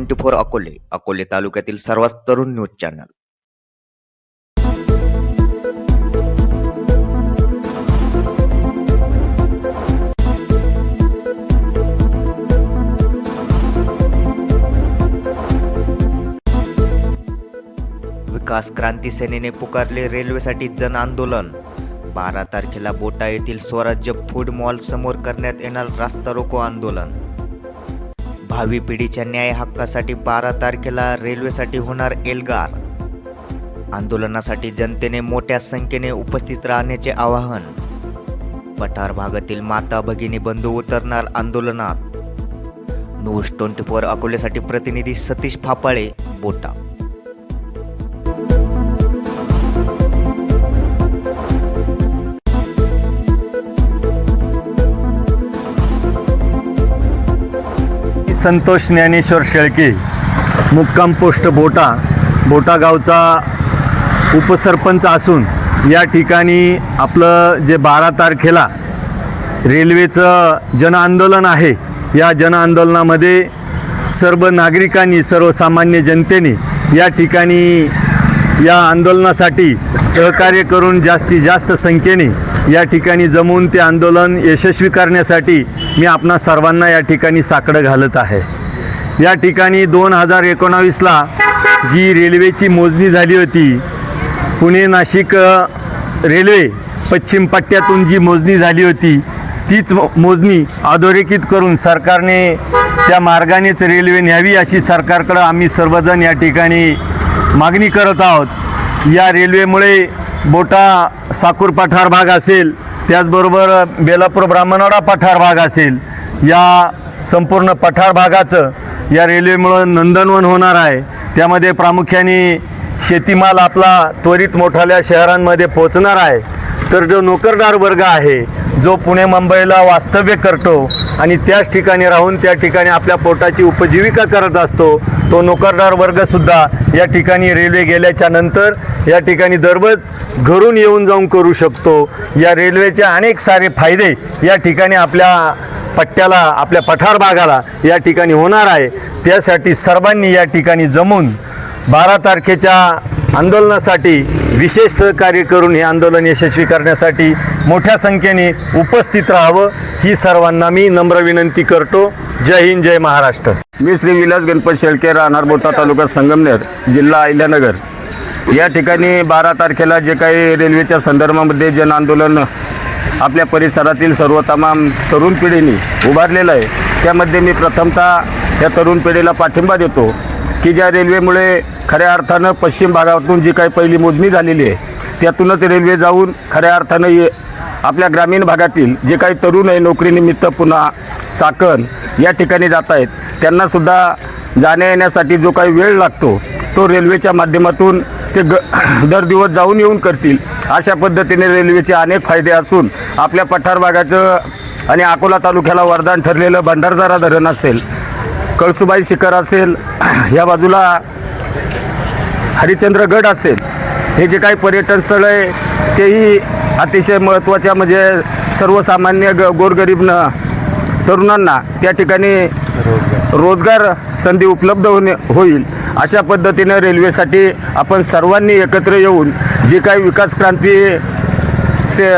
Twenty four Akole Akole तालुक्यातील सर्वात तरुण न्यूज चॅनल. विकास क्रांती सेनेने पुकारले रेल्वेसाठी जन आंदोलन. बारा तारखेला बोटा येथील स्वराज्य फूड मॉल समोर करण्यात येणार रास्ता रोको आंदोलन. भावी पिढीच्या न्याय हक्कासाठी बारा तारखेला रेल्वेसाठी होणार एल्गार. आंदोलनासाठी जनतेने मोठ्या संख्येने उपस्थित राहण्याचे आवाहन. पठार भागातील माता भगिनी बंधू उतरणार आंदोलनात. न्यूज ट्वेंटी फोर अकोल्यासाठी प्रतिनिधी सतीश फापाळे बोटा संतोष ज्ञानेश्वर शेळके मुक्काम पोस्ट बोटा बोटा गावचा उपसरपंच असून या ठिकाणी आपलं जे बारा तारखेला रेल्वेचं जनआंदोलन आहे या जनआंदोलनामध्ये सर्व नागरिकांनी सर्वसामान्य जनतेने या ठिकाणी या आंदोलनासाठी सहकार्य करून जास्तीत जास्त संख्येने या ठिकाणी जमून ते आंदोलन यशस्वी करण्यासाठी मी आपणा सर्वांना या ठिकाणी साकडं घालत आहे. या ठिकाणी दोन हजार एकोणावीसला जी रेल्वेची मोजणी झाली होती पुणे नाशिक रेल्वे पश्चिम पट्ट्यातून जी मोजणी झाली होती तीच मोजणी अधोरेखित करून सरकारने त्या मार्गानेच रेल्वे न्यावी अशी सरकारकडं आम्ही सर्वजण या ठिकाणी मागणी करत आहोत. या रेल्वेमुळे बोटा साकूर पठार भाग असेल त्याचबरोबर बेलापूर ब्राह्मणवाडा पठार भाग असेल या संपूर्ण पठार भागाचं या रेल्वेमुळं नंदनवन होणार आहे. त्यामध्ये प्रामुख्याने शेतीमाल आपला त्वरित मोठाल्या शहरांमध्ये पोचणार आहे. तर जो नोकरदार वर्ग आहे जो पुणे मुंबईला वास्तव्य करतो आणि त्याच ठिकाणी राहून त्या ठिकाणी आपल्या पोटाची उपजीविका करत असतो तो नोकरदार वर्गसुद्धा या ठिकाणी रेल्वे गेल्याच्यानंतर या ठिकाणी दररोज घरून येऊन जाऊन करू शकतो. या रेल्वेचे अनेक सारे फायदे या ठिकाणी आपल्या पट्ट्याला आपल्या पठार भागाला या ठिकाणी होणार आहे. त्यासाठी सर्वांनी या ठिकाणी जमून बारा तारखेच्या आंदोलनासाठी विशेष सहकार्य करून हे आंदोलन यशस्वी करण्यासाठी मोठ्या संख्येने उपस्थित राहावं ही सर्वांना मी नम्र विनंती करतो. जय हिंद जय महाराष्ट्र. मी श्री विलास गणपत शेळके राहणार बोटा तालुका संगमनेर जिल्हा अहिल्यानगर. या ठिकाणी बारा तारखेला जे काही रेल्वेच्या संदर्भामध्ये जन आंदोलन आपल्या परिसरातील सर्व तमाम तरुण पिढीने उभारलेलं आहे त्यामध्ये मी प्रथमतः या तरुण पिढीला पाठिंबा देतो. की ज्या रेल्वेमुळे खऱ्या अर्थानं पश्चिम भागातून जी काही पहिली मोजणी झालेली आहे त्यातूनच रेल्वे जाऊन खऱ्या अर्थानं ये आपल्या ग्रामीण भागातील जे काही तरुण आहे नोकरीनिमित्त पुन्हा चाकण या ठिकाणी जात आहेत त्यांनासुद्धा जाण्या येण्यासाठी जो काही वेळ लागतो तो रेल्वेच्या माध्यमातून ते ग दर दिवस जाऊन येऊन करतील. अशा पद्धतीने रेल्वेचे अनेक फायदे असून आपल्या पठार भागाचं आणि अकोला तालुक्याला वरदान ठरलेलं भंडारदारा धरण असेल कळसुबाई शिखर असेल या बाजूला हरिचंद्रगड असेल हे जे काही पर्यटन स्थळ आहे तेही अतिशय महत्त्वाच्या म्हणजे सर्वसामान्य ग गोरगरीब तरुणांना त्या ठिकाणी रोजगार संधी उपलब्ध होणे होईल. अशा पद्धतीनं रेल्वेसाठी आपण सर्वांनी एकत्र येऊन जी काही विकास क्रांती से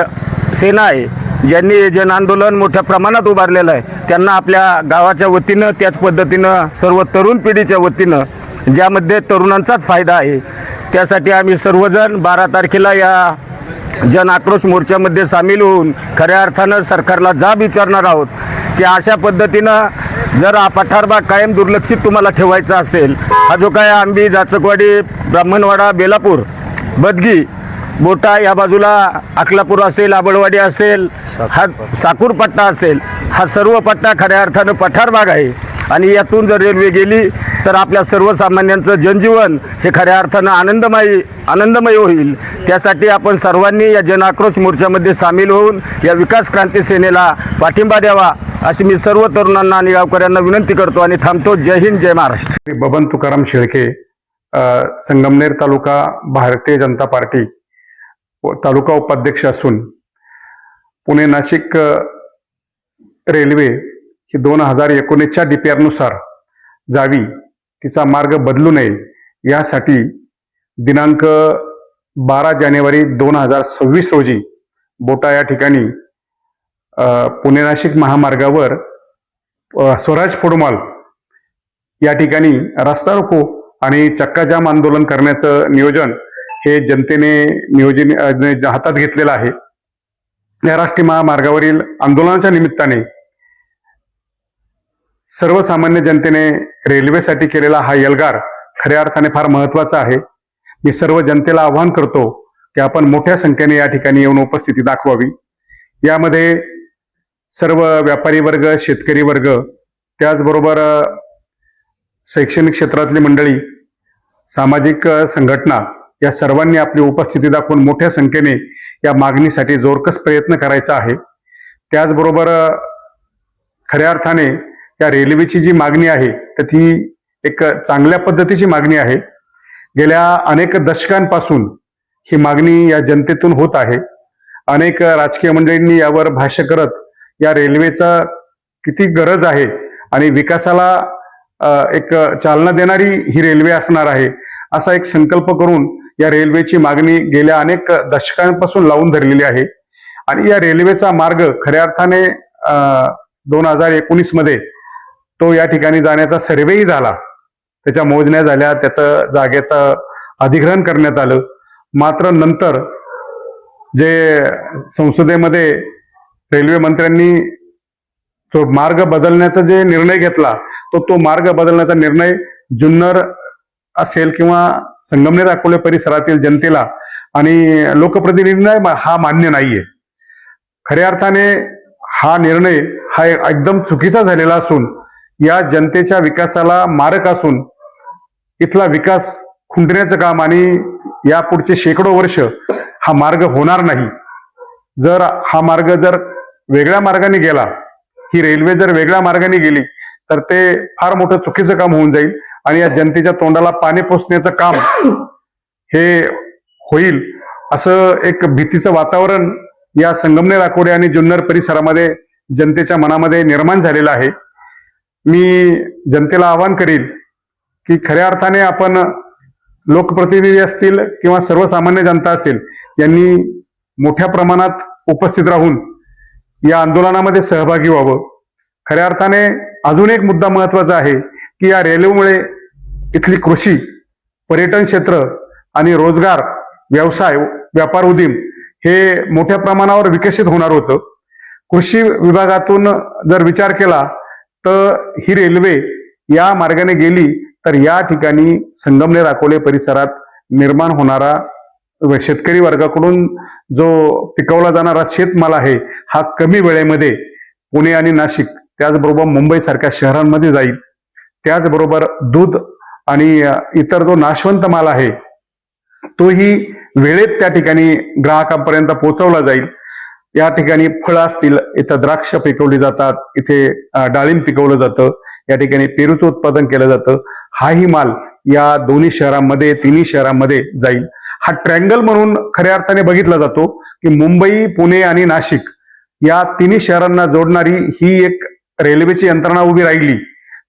सेना आहे ज्यांनी जन आंदोलन मोठ्या प्रमाणात उभारलेलं आहे त्यांना आपल्या गावाच्या वतीनं त्याच पद्धतीनं सर्व तरुण पिढीच्या वतीनं ज्यामध्ये तरुणांचाच फायदा आहे त्यासाठी आम्ही सर्वजण बारा तारखेला या जन आक्रोश मोर्चामध्ये सामील होऊन खऱ्या अर्थानं सरकारला जाब विचारणार आहोत की अशा पद्धतीनं जर पठारबाग कायम दुर्लक्षित तुम्हाला ठेवायचा असेल हा जो काय आंबी जाचकवाडी ब्राह्मणवाडा बेलापूर बदगी बोटा या बाजूला अकलापूर असेल आबळवाडी असेल हा साकूर पट्टा असेल हा सर्व पट्टा खऱ्या अर्थानं पठार भाग आहे. आणि यातून जर रेल्वे गेली तर आपल्या सर्वसामान्यांचं जनजीवन हे खऱ्या अर्थानं आनंदमयी आनंदमय होईल. त्यासाठी आपण सर्वांनी या जनआक्रोश मोर्चामध्ये सामील होऊन या विकास क्रांती सेनेला पाठिंबा द्यावा अशी मी सर्व तरुणांना आणि गावकऱ्यांना विनंती करतो आणि थांबतो. जय हिंद जय महाराष्ट्र. बबन तुकाराम शेळके संगमनेर तालुका भारतीय जनता पार्टी तालुका उपाध्यक्ष असून पुणे नाशिक रेल्वे ही दोन हजार एकोणीसच्या डी पी आरनुसार जावी तिचा मार्ग बदलू नये यासाठी दिनांक बारा जानेवारी दोन हजार सव्वीस रोजी बोटा या ठिकाणी पुणे नाशिक महामार्गावर स्वराज फुटबॉल या ठिकाणी रस्ता रोको आणि चक्काजाम आंदोलन करण्याचं नियोजन हे जनतेने नियोजन हातात घेतलेलं आहे या राष्ट्रीय महामार्गावरील आंदोलनाच्या निमित्ताने सर्वसामान्य जनतेने रेल्वेसाठी केलेला हा यलगार खऱ्या अर्थाने फार महत्त्वाचा आहे. मी सर्व जनतेला आवाहन करतो की आपण मोठ्या संख्येने या ठिकाणी येऊन उपस्थिती दाखवावी. यामध्ये सर्व व्यापारी वर्ग शेतकरी वर्ग त्याचबरोबर शैक्षणिक क्षेत्रातली मंडळी सामाजिक संघटना या सर्वांनी आपली उपस्थिती दाखवून मोठ्या संख्येने या मागणीसाठी जोरकस प्रयत्न करायचा आहे. त्याचबरोबर खऱ्या अर्थाने या रेल्वेची जी मागणी आहे तर ती एक चांगल्या पद्धतीची मागणी आहे. गेल्या अनेक दशकांपासून ही मागणी या जनतेतून होत आहे. अनेक राजकीय मंडळींनी यावर भाष्य करत या रेल्वेचा किती गरज आहे आणि विकासाला एक चालना देणारी ही रेल्वे असणार आहे असा एक संकल्प करून या रेल्वेची मागणी गेल्या अनेक दशकांपासून लावून धरलेली आहे. आणि या रेल्वेचा मार्ग खऱ्या अर्थाने दोन हजार एकोणीसमध्ये तो या ठिकाणी जाण्याचा सर्वेही झाला. त्याच्या मोजण्या झाल्या त्याचं जागेचं अधिग्रहण करण्यात आलं. मात्र नंतर जे संसदेमध्ये रेल्वे मंत्र्यांनी तो मार्ग बदलण्याचा जे निर्णय घेतला तो तो मार्ग बदलण्याचा निर्णय जुन्नर असेल किंवा संगमनेर अकोले परिसरातील जनतेला आणि लोकप्रतिनिधींना हा मान्य नाहीये. खऱ्या अर्थाने हा निर्णय हा एकदम चुकीचा झालेला असून या जनतेच्या विकासाला मारक असून इथला विकास खुंटण्याचं काम आणि या पुढचे शेकडो वर्ष हा मार्ग होणार नाही. जर हा मार्ग जर वेगळ्या मार्गाने गेला ही रेल्वे जर वेगळ्या मार्गाने गेली तर ते फार मोठं चुकीचं काम होऊन जाईल. आणि या जनतेच्या तोंडाला पाणी पोचण्याचं काम हे होईल असं एक भीतीचं वातावरण या संगमनेर आकोडे आणि जुन्नर परिसरामध्ये जनतेच्या मनामध्ये निर्माण झालेलं आहे. मी जनतेला आवाहन करील की खऱ्या अर्थाने आपण लोकप्रतिनिधी असतील किंवा सर्वसामान्य जनता असेल यांनी मोठ्या प्रमाणात उपस्थित राहून या आंदोलनामध्ये सहभागी व्हावं. खऱ्या अर्थाने अजून एक मुद्दा महत्त्वाचा आहे की या रेल्वेमुळे इथली कृषी पर्यटन क्षेत्र आणि रोजगार व्यवसाय व्यापार उद्यम हे मोठ्या प्रमाणावर विकसित होणार होतं. कृषी विभागातून जर विचार केला तर ही रेल्वे या मार्गाने गेली तर या ठिकाणी संगमनेर अकोले परिसरात निर्माण होणारा व शेतकरी वर्गाकडून जो पिकवला जाणारा शेतमाल आहे हा कमी वेळेमध्ये पुणे आणि नाशिक त्याचबरोबर मुंबई सारख्या शहरांमध्ये जाईल. त्याचबरोबर दूध आणि इतर जो नाशवंत माल आहे तोही वेळेत त्या ठिकाणी ग्राहकांपर्यंत पोहोचवला जाईल. या ठिकाणी फळं असतील इथं द्राक्ष पिकवली जातात इथे डाळिंब पिकवलं जातं या ठिकाणी पेरूचं उत्पादन केलं जातं. हाही माल या दोन्ही शहरांमध्ये तिन्ही शहरांमध्ये जाईल. हा ट्रँगल म्हणून खऱ्या अर्थाने बघितला जातो की मुंबई पुणे आणि नाशिक या तिन्ही शहरांना जोडणारी ही एक रेल्वेची यंत्रणा उभी राहिली.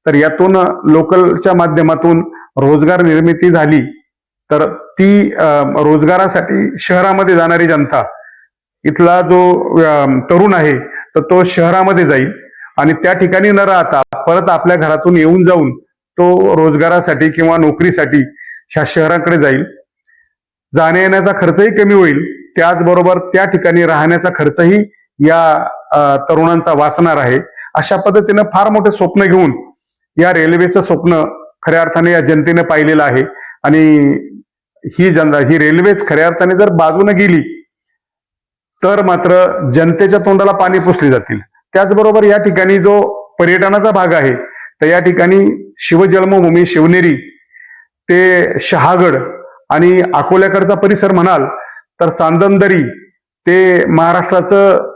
तर यातून लोकलच्या माध्यमातून रोजगार निर्मिती झाली तर ती रोजगारासाठी शहरामध्ये जाणारी जनता इथला जो तरुण आहे तर तो शहरामध्ये जाईल. आणि त्या ठिकाणी न राहता परत आपल्या घरातून येऊन जाऊन तो रोजगारासाठी किंवा नोकरीसाठी ह्या शहराकडे जाईल. जाण्या येण्याचा खर्चही कमी होईल. त्याचबरोबर त्या ठिकाणी राहण्याचा खर्चही या तरुणांचा वाचणार आहे. अशा पद्धतीनं फार मोठे स्वप्न घेऊन या रेल्वेचं स्वप्न खऱ्या अर्थाने या जनतेने पाहिलेलं आहे. आणि ही जनता ही रेल्वेच खऱ्या अर्थाने जर बाजूने गेली तर मात्र जनतेच्या तोंडाला पाणी पुसले जातील. त्याचबरोबर या ठिकाणी जो पर्यटनाचा भाग आहे तर या ठिकाणी शिवजन्मभूमी शिवनेरी ते शहागड आणि अकोल्याकडचा परिसर म्हणाल तर सांदनदरी ते महाराष्ट्राचं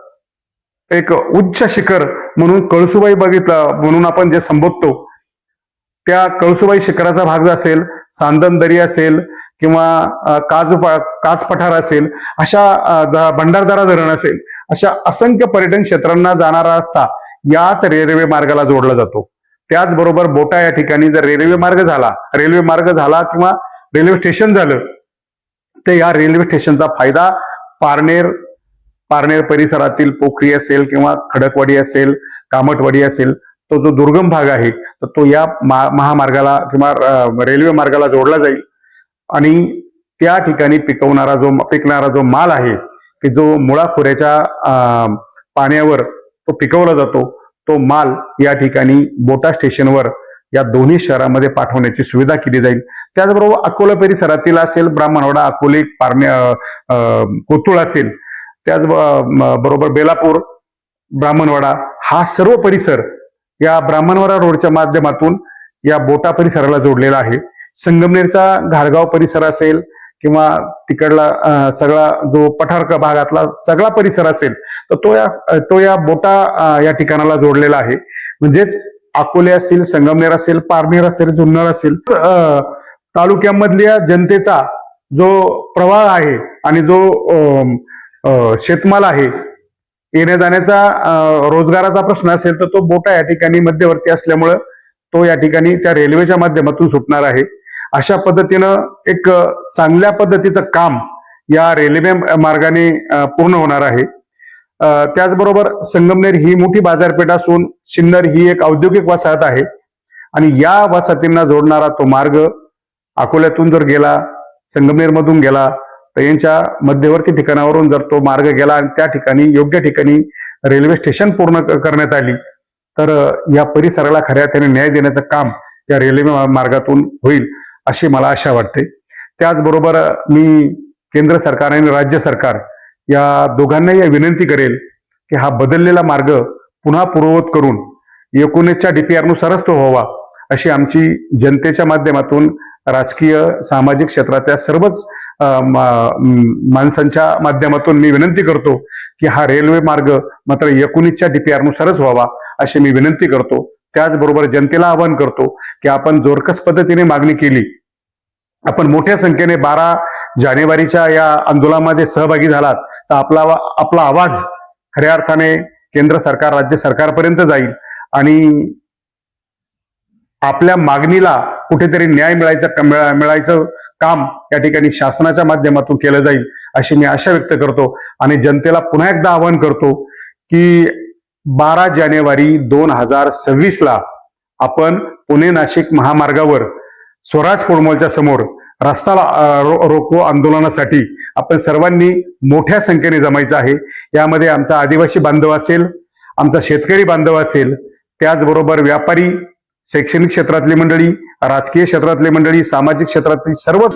एक उच्च शिखर म्हणून कळसुबाई बघितलं म्हणून आपण जे संबोधतो त्या कळसुबाई शिखराचा भाग असेल सांदनदरी असेल किंवा अ, काज काच पठार असेल अशा भंडारदारा धरण असेल अशा असंख्य पर्यटन क्षेत्रांना जाणारा रस्ता याच रेल्वे मार्गाला जोडला जातो. त्याचबरोबर बोटा या ठिकाणी जर रेल्वे मार्ग झाला रेल्वे मार्ग झाला किंवा रेल्वे स्टेशन झालं तर या रेल्वे स्टेशनचा फायदा पारनेर पारनेर परिसरातील पोखरी असेल किंवा खडकवाडी असेल कामटवाडी असेल तो जो दुर्गम भाग आहे तर तो या मा- महामार्गाला किंवा रेल्वे मार्गाला जोडला जाईल. आणि त्या ठिकाणी पिकवणारा जो पिकणारा जो माल आहे की जो मुळा खोऱ्याच्या पाण्यावर तो पिकवला जातो तो माल या ठिकाणी बोटा स्टेशनवर या दोन्ही शहरामध्ये पाठवण्याची सुविधा केली जाईल. त्याचबरोबर अकोला परिसरातील असेल ब्राह्मणवाडा अकोले पारणे अं, कोतुळ असेल त्याच बरोबर बेलापूर ब्राह्मणवाडा हा सर्व परिसर या ब्राह्मणवाडा रोडच्या माध्यमातून या बोटा परिसराला जोडलेला आहे. संगमनेरचा घाडगाव परिसर असेल किंवा तिकडला सगळा जो पठार भागातला सगळा परिसर असेल तर तो या तो या बोटा या ठिकाणाला जोडलेला आहे. म्हणजेच अकोले असेल संगमनेर असेल पारनेर असेल जुन्नर असेल तालुक्यामधल्या जनतेचा जो प्रवाह आहे आणि जो शेतमाल आहे येण्या जाण्याचा रोजगाराचा प्रश्न असेल तर तो बोटा या ठिकाणी मध्यवर्ती असल्यामुळं तो या ठिकाणी त्या रेल्वेच्या माध्यमातून सुटणार आहे. अशा पद्धतीनं एक चांगल्या पद्धतीचं काम या रेल्वे मार्गाने पूर्ण होणार आहे. त्याचबरोबर संगमनेर ही मोठी बाजारपेठ असून सिन्नर ही एक औद्योगिक वसाहत आहे आणि या वसाहतींना जोडणारा तो मार्ग अकोल्यातून जर गेला संगमनेरमधून गेला तर यांच्या मध्यवर्ती ठिकाणावरून जर तो मार्ग गेला आणि त्या ठिकाणी योग्य ठिकाणी रेल्वे स्टेशन पूर्ण करण्यात आली तर या परिसराला खऱ्या अर्थाने न्याय देण्याचं काम या रेल्वे मार्गातून होईल अशी मला आशा वाटते. त्याचबरोबर मी केंद्र सरकार आणि राज्य सरकार या दोघांनाही विनंती करेल की हा बदललेला मार्ग पुन्हा पूर्ववत करून एकोणीसच्या डीपीआरनुसारच तो व्हावा अशी आमची जनतेच्या माध्यमातून राजकीय सामाजिक क्षेत्रातल्या सर्वच माणसांच्या माध्यमातून मी विनंती करतो की हा रेल्वे मार्ग मात्र एकोणीसच्या डीपीआर नुसारच व्हावा अशी मी विनंती करतो. त्याचबरोबर जनतेला आवाहन करतो की आपण जोरकस पद्धतीने मागणी केली. आपण मोठ्या संख्येने बारा जानेवारीच्या या आंदोलनामध्ये सहभागी झालात तर आपला आपला आवाज खऱ्या अर्थाने केंद्र सरकार राज्य सरकारपर्यंत जाईल आणि आपल्या मागणीला कुठेतरी न्याय मिळायचं मिळायचं काम या ठिकाणी शासनाच्या माध्यमातून केलं जाईल अशी मी आशा व्यक्त करतो. आणि जनतेला पुन्हा एकदा आवाहन करतो की बारा जानेवारी दोन हजार सव्वीस ला आपण पुणे नाशिक महामार्गावर स्वराज फोडमॉलच्या समोर रस्ता रो- रोको आंदोलनासाठी आपण सर्वांनी मोठ्या संख्येने जमायचं आहे. यामध्ये आमचा आदिवासी बांधव असेल आमचा शेतकरी बांधव असेल त्याचबरोबर व्यापारी शैक्षणिक क्षेत्रातली मंडळी राजकीय क्षेत्रातली मंडळी सामाजिक क्षेत्रातली सर्व